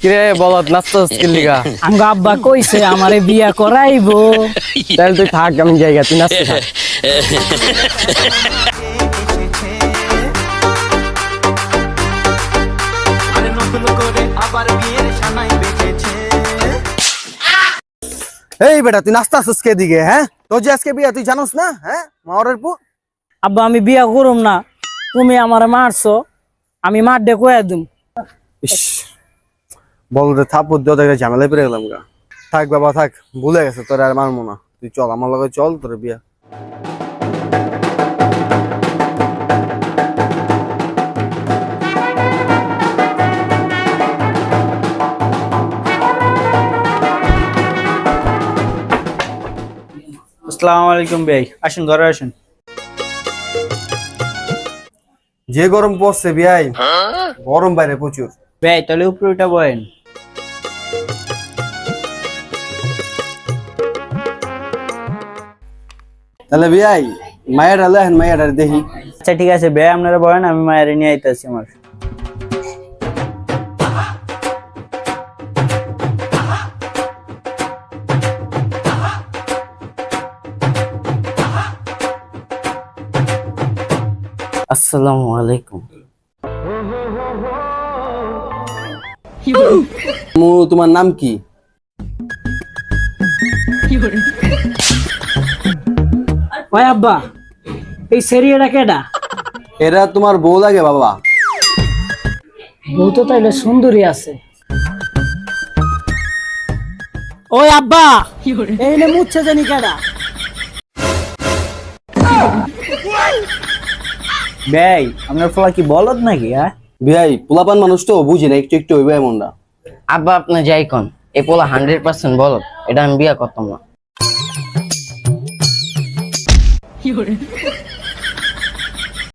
কিরে বলত নাচতেছিস কি লিগা? আঙ্গ আব্বা কইছে আমারে বিয়া করাইবো। তাহলে তুই থাক আমি জায়গা তুই করে আবার এই বেটা তুই নাস্তা আসছিস কে দিকে হ্যাঁ? তোর যে আজকে বিয়া তুই জানোস না হ্যাঁ? মাওরের পু আব্বা আমি বিয়া করুম না। তুমি আমারে মারছো আমি মার ডে কয়ে দিম। ইস বল রে থাপ্পড় দিয়ে দেখে ঝামেলায় পেরে গেলাম গা। থাক বাবা থাক ভুলে গেছে তোর আর মারমো না। তুই চল আমার লগে চল তোর বিয়া। আসসালামু আলাইকুম ভাই আসুন ঘরে আসুন। যে গরম পড়ছে বিয়াই গরম বাইরে প্রচুর। ভাই তাহলে উপরে উঠা বয়েন। তাহলে বিয়াই মায়ের আলে এখন মায়ের আর দেখি। আচ্ছা ঠিক আছে ভাই আপনারা বলেন আমি মায়ের নিয়ে আইতেছি আমার। আসসালামু আলাইকুম। মু তোমার নাম কি? ওই আব্বা এই সেরিয়াটা কেডা? এরা তোমার বউ লাগে বাবা। বউ তো তাইলে সুন্দরী আছে। ওই আব্বা এই নে মুচ্ছে জানি কেডা। ভাই আপনার ফলা কি বলদ নাকি হ্যাঁ? ভাই পোলাপান মানুষ তো বুঝি না একটু একটু হইবে এমনটা। আব্বা আপনি যাই কোন এ পোলা হান্ড্রেড পার্সেন্ট বলত এটা আমি বিয়া করতাম না।